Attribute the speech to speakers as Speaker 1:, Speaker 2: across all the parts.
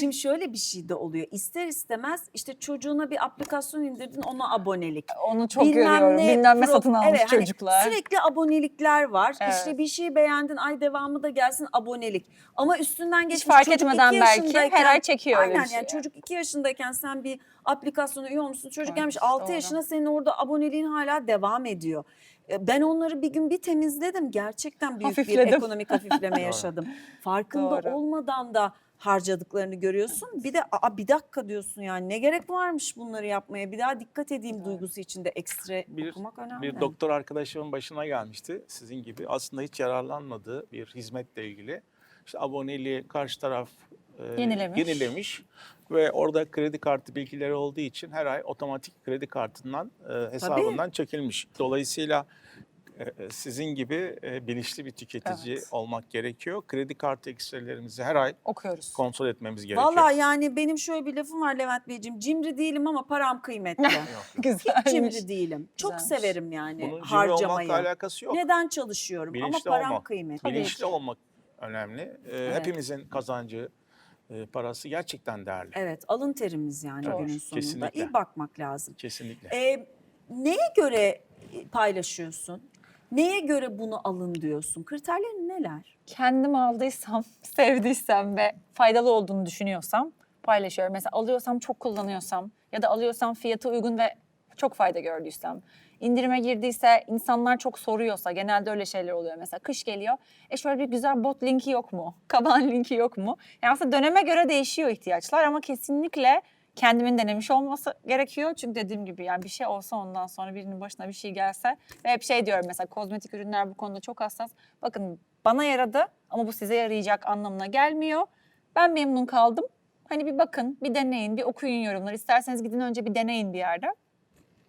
Speaker 1: Şimdi şöyle bir şey de oluyor. İster istemez işte çocuğuna bir aplikasyon indirdin ona abonelik.
Speaker 2: Onu çok
Speaker 1: Bilmem
Speaker 2: görüyorum.
Speaker 1: ne
Speaker 2: Bilmem ne satın almış
Speaker 1: Evet, hani
Speaker 2: çocuklar.
Speaker 1: sürekli abonelikler var.
Speaker 2: Evet.
Speaker 1: İşte bir şey beğendin ay devamı da gelsin abonelik. Ama üstünden
Speaker 2: Hiç
Speaker 1: geçmiş
Speaker 2: fark
Speaker 1: çocuk
Speaker 2: etmeden
Speaker 1: iki
Speaker 2: belki her ay çekiyor
Speaker 1: Aynen
Speaker 2: bir şey.
Speaker 1: yani çocuk 2 yaşındayken sen bir aplikasyona üye olmuşsun. Çocuk
Speaker 2: Evet,
Speaker 1: gelmiş 6
Speaker 2: doğru.
Speaker 1: yaşına senin orada aboneliğin hala devam ediyor. E, Ben onları bir gün bir temizledim. Gerçekten büyük bir
Speaker 2: Hafifledim.
Speaker 1: ekonomik hafifleme yaşadım. Farkında
Speaker 2: Doğru.
Speaker 1: olmadan da harcadıklarını görüyorsun. Bir de aa bir dakika diyorsun yani ne gerek varmış bunları yapmaya. Bir daha dikkat edeyim duygusu içinde ekstra
Speaker 3: Bir-
Speaker 1: okumak önemli.
Speaker 3: Bir doktor arkadaşımın başına gelmişti sizin gibi. Aslında hiç yararlanmadığı bir hizmetle ilgili. İşte aboneliği karşı taraf e,
Speaker 2: Yenilemiş.
Speaker 3: yenilemiş ve orada kredi kartı bilgileri olduğu için her ay otomatik kredi kartından e, hesabından çekilmiş. Dolayısıyla sizin gibi e, bilinçli bir tüketici
Speaker 2: Evet.
Speaker 3: olmak gerekiyor. Kredi kartı ekstrelerimizi her ay
Speaker 2: Okuyoruz.
Speaker 3: kontrol etmemiz gerekiyor.
Speaker 1: Vallahi yani benim şöyle bir lafım var Levent Beyciğim. Cimri değilim ama param kıymetli.
Speaker 3: Yok.
Speaker 2: Güzelmiş.
Speaker 1: Hiç cimri değilim. Çok
Speaker 2: Güzelmiş.
Speaker 1: severim yani
Speaker 3: Bunun cimri
Speaker 1: harcamayı.
Speaker 3: olmakla alakası yok.
Speaker 1: Neden çalışıyorum
Speaker 3: Bilinçli
Speaker 1: ama param
Speaker 3: olmak.
Speaker 1: kıymetli.
Speaker 3: Bilinçli olmak önemli. Ee,
Speaker 1: Evet.
Speaker 3: Hepimizin kazancı, e, parası gerçekten değerli.
Speaker 1: Evet alın terimiz yani
Speaker 3: Çok,
Speaker 1: günün sonunda.
Speaker 3: kesinlikle.
Speaker 1: İyi bakmak lazım.
Speaker 3: Kesinlikle.
Speaker 1: Ee, neye göre paylaşıyorsun? Neye göre bunu alın diyorsun? Kriterlerin neler?
Speaker 2: Kendim aldıysam, sevdiysem ve faydalı olduğunu düşünüyorsam paylaşıyorum. Mesela alıyorsam çok kullanıyorsam ya da alıyorsam fiyatı uygun ve çok fayda gördüysem. indirime girdiyse, insanlar çok soruyorsa, genelde öyle şeyler oluyor. Mesela kış geliyor, e şöyle bir güzel bot linki yok mu? Kaban linki yok mu? Yani aslında döneme göre değişiyor ihtiyaçlar ama kesinlikle kendimin denemiş olması gerekiyor. Çünkü dediğim gibi yani bir şey olsa ondan sonra birinin başına bir şey gelse ve hep şey diyorum mesela kozmetik ürünler bu konuda çok hassas. Bakın bana yaradı ama bu size yarayacak anlamına gelmiyor. Ben memnun kaldım. Hani bir bakın, bir deneyin, bir okuyun yorumları. İsterseniz gidin önce bir deneyin bir yerde.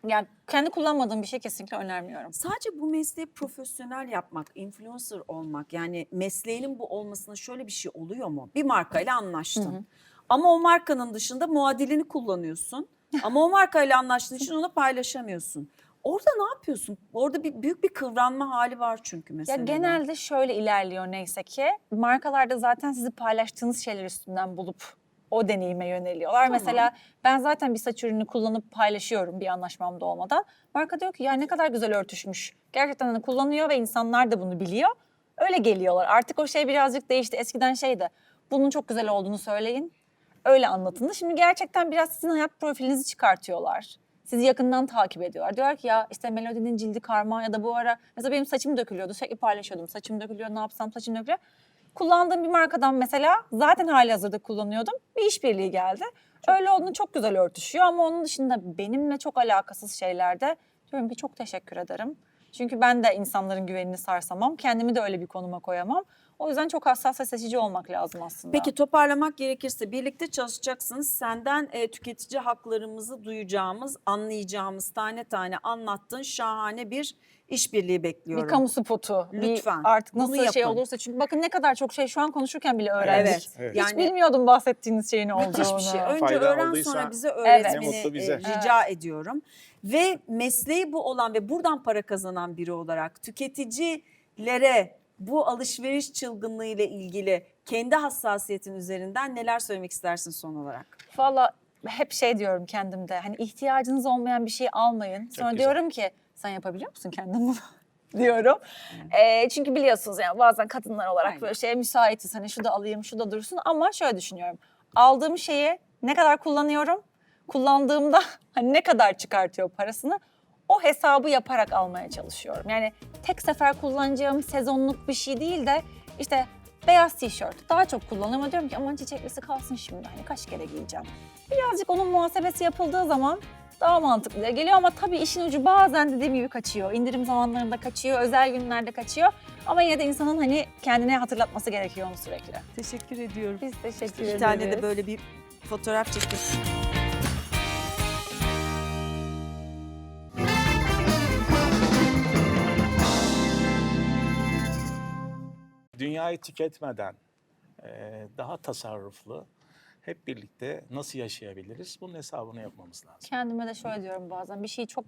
Speaker 2: Yani kendi kullanmadığım bir şey kesinlikle önermiyorum.
Speaker 1: Sadece bu mesleği profesyonel yapmak, influencer olmak yani mesleğinin bu olmasına şöyle bir şey oluyor mu? Bir markayla anlaştın. Ama o markanın dışında muadilini kullanıyorsun. Ama o markayla anlaştığın için onu paylaşamıyorsun. Orada ne yapıyorsun? Orada bir büyük bir kıvranma hali var çünkü
Speaker 2: Ya
Speaker 1: mesela.
Speaker 2: genelde şöyle ilerliyor neyse ki. Markalarda zaten sizi paylaştığınız şeyler üstünden bulup o deneyime yöneliyorlar.
Speaker 1: Tamam.
Speaker 2: Mesela ben zaten bir saç ürünü kullanıp paylaşıyorum bir anlaşmamda olmadan. Marka diyor ki ya ne kadar güzel örtüşmüş. Gerçekten hani kullanıyor ve insanlar da bunu biliyor. Öyle geliyorlar. Artık o şey birazcık değişti. Eskiden şeydi. Bunun çok güzel olduğunu söyleyin. Öyle anlatın. Şimdi gerçekten biraz sizin hayat profilinizi çıkartıyorlar. Sizi yakından takip ediyorlar. Diyorlar ki ya işte Melody'nin cildi karma ya da bu ara mesela benim saçım dökülüyordu. Sürekli paylaşıyordum. Saçım dökülüyor ne yapsam saçım dökülüyor. Kullandığım bir markadan mesela zaten hali hazırda kullanıyordum. Bir işbirliği geldi. Öyle olduğunu çok güzel örtüşüyor ama onun dışında benimle çok alakasız şeylerde diyorum ki çok teşekkür ederim. Çünkü ben de insanların güvenini sarsamam. Kendimi de öyle bir konuma koyamam. O yüzden çok hassas ve seçici olmak lazım aslında.
Speaker 1: Peki toparlamak gerekirse birlikte çalışacaksınız. Senden e, tüketici haklarımızı duyacağımız, anlayacağımız tane tane anlattığın şahane bir işbirliği bekliyorum.
Speaker 2: Bir kamu spotu. bir
Speaker 1: Lütfen,
Speaker 2: artık
Speaker 1: bunu
Speaker 2: nasıl şey
Speaker 1: yapın.
Speaker 2: olursa. Çünkü bakın ne kadar çok şey şu an konuşurken bile öğrendik.
Speaker 1: Evet.
Speaker 3: Evet.
Speaker 2: Hiç
Speaker 1: Yani
Speaker 2: bilmiyordum bahsettiğiniz şeyin olduğunu.
Speaker 1: müthiş bir şey. Önce
Speaker 3: Fayda
Speaker 1: öğren
Speaker 3: olduysa
Speaker 1: sonra bize
Speaker 2: Evet.
Speaker 1: öğretmeni
Speaker 3: mutlu bize.
Speaker 1: rica ediyorum. Ve mesleği bu olan ve buradan para kazanan biri olarak tüketicilere bu alışveriş çılgınlığı ile ilgili kendi hassasiyetin üzerinden neler söylemek istersin son olarak?
Speaker 2: Valla hep şey diyorum kendimde. Hani ihtiyacınız olmayan bir şey almayın. Sonra
Speaker 3: güzel.
Speaker 2: diyorum ki sen yapabiliyor musun kendin bunu? diyorum. Ee, çünkü biliyorsunuz yani bazen kadınlar olarak
Speaker 1: Aynen.
Speaker 2: böyle şeye müsaitiz. Hani şu da alayım, şu da dursun. Ama şöyle düşünüyorum. Aldığım şeyi ne kadar kullanıyorum? Kullandığımda hani ne kadar çıkartıyor parasını? O hesabı yaparak almaya çalışıyorum. Yani tek sefer kullanacağım sezonluk bir şey değil de işte beyaz tişört daha çok kullanıyorum. Ama Diyorum ki aman çiçeklisi kalsın şimdi hani kaç kere giyeceğim. Birazcık onun muhasebesi yapıldığı zaman daha mantıklı geliyor ama tabii işin ucu bazen dediğim gibi kaçıyor. İndirim zamanlarında kaçıyor, özel günlerde kaçıyor. Ama yine de insanın hani kendine hatırlatması gerekiyor onu sürekli.
Speaker 1: Teşekkür ediyorum.
Speaker 2: Biz teşekkür
Speaker 1: Bir
Speaker 2: ederiz.
Speaker 1: tane de böyle bir fotoğraf çekip
Speaker 3: Dünyayı tüketmeden e, daha tasarruflu hep birlikte nasıl yaşayabiliriz? Bunun hesabını yapmamız lazım.
Speaker 2: Kendime de şöyle diyorum bazen bir şeyi çok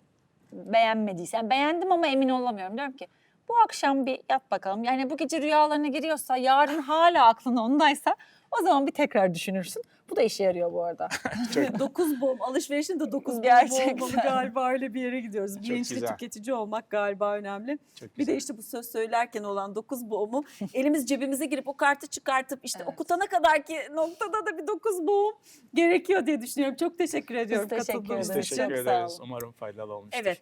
Speaker 2: beğenmediysem beğendim ama emin olamıyorum. Diyorum ki bu akşam bir yat bakalım. Yani bu gece rüyalarına giriyorsa yarın hala aklın ondaysa O zaman bir tekrar düşünürsün. Bu da işe yarıyor bu arada.
Speaker 1: 9 boğum alışverişin de 9 boğum
Speaker 2: Gerçekten.
Speaker 1: olmalı galiba öyle bir yere gidiyoruz.
Speaker 3: Çok
Speaker 1: Bilinçli
Speaker 3: güzel.
Speaker 1: tüketici olmak galiba önemli.
Speaker 3: çok
Speaker 1: Bir
Speaker 3: güzel.
Speaker 1: de işte bu söz söylerken olan 9 boğumu elimiz cebimize girip o kartı çıkartıp işte
Speaker 2: Evet.
Speaker 1: okutana kadar ki noktada da bir 9 boğum gerekiyor diye düşünüyorum. Çok teşekkür ediyorum
Speaker 2: teşekkür
Speaker 1: katıldığınız
Speaker 3: Biz
Speaker 2: ederiz.
Speaker 1: için.
Speaker 3: teşekkür
Speaker 2: Çok sağ
Speaker 3: ederiz. Umarım faydalı olmuştur.
Speaker 1: Evet